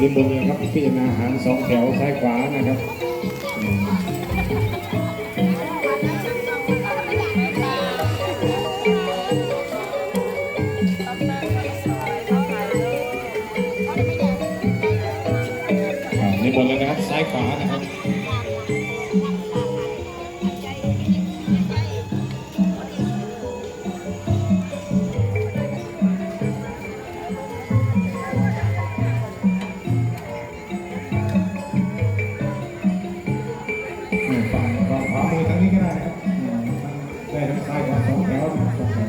ริมบนเลยครับพิจารณาหารสองแถวซ้ายขวานะครับอืมอ่าริมบนเลยนะครับซ้ายขวานะครับ นี้ก็ได้นะครับได้ทั้งซ้ายขวาสองแถวสองแถว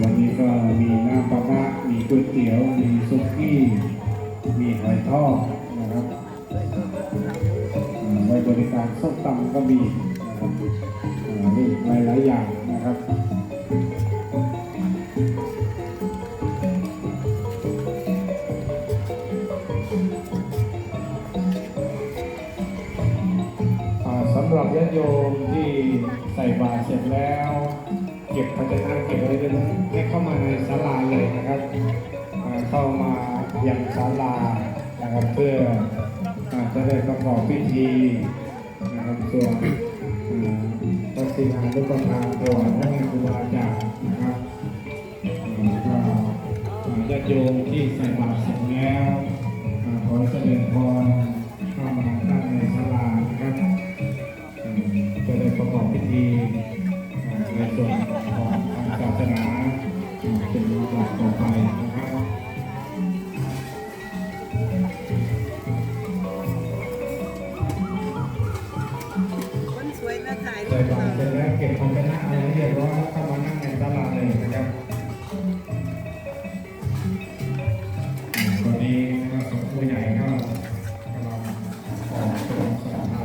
วันนี้ก็มีน้ำปลาร้ามีก๋วยเตี๋ยว มีซุกี้ มีหอยทอด ไว้บริการส้มตำก็มีนะครับนี่หลายหลายๆอย่างนะครับสำหรับญาติโยมที่ใส่บาตรเสร็จแล้ว เก็บภาชนะเก็บอะไรกันให้เข้ามาในศาลาเลยนะครับ เข้ามาอยังศาลานะครับเพื่อ จะได้ประกอบพิธีนะครับส่วนอ่าพระศิลานุปทานถวายพระครูบาอาจารย์นะครับอ่าก็ญาติโยมที่ใส่บาตรเสร็จแล้วขอเจริญพรเข้ามาตั้งในศาลานะครับจะได้ประกอบพิธีในส่วนของทางศาสนาอ่าเป็นลำดับต่อไป วยมาถ่ายรูใส่ปบาตรเสร็จแล้วเก็บภาชนะอะไรเรียบร้อยแล้วเข้ามานั่งในศาลาดเลยนะครับอืมตอนนี้นะครับสมผู้ใหญ่ก็กำลังออกตัวศรัทธา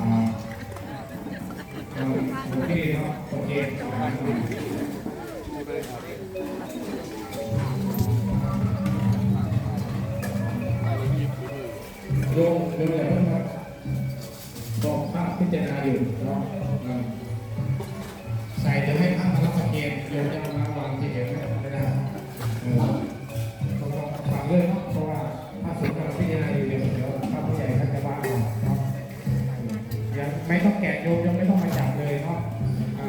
อ่าโอเคเนาะโอเคครับโยมเดี๋ยวเดี๋ยวนะครับบอกพระพิจารณาอยู่เนาะ อ่าใส่จะให้พระมารับประเคนโยมจะเอามาวางที่เห็นไม่ได้เออต้องต้องฟังด้วยเนาะเพราะว่าพระสงฆ์กำลังพิจารณาอยู่เดี๋ยวเดี๋ยวพระผู้ใหญ่ท่านจะว่าเอาเนาะยังไม่ต้องแกะโยมยังไม่ต้องมาจับเลยเนาะอ่า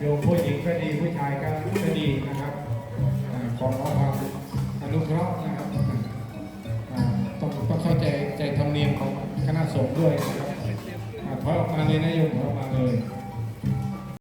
โยมผู้หญิงก็ดีผู้ชายก็ก็ดีนะครับอ่าขอความอนุเคราะห์นะครับอ่าต้องต้องเข้าใจใจธรรมเนียมของคณะสงฆ์ด้วยนะครับถอยออกมาเลยนะโยมถอยออกมาเลย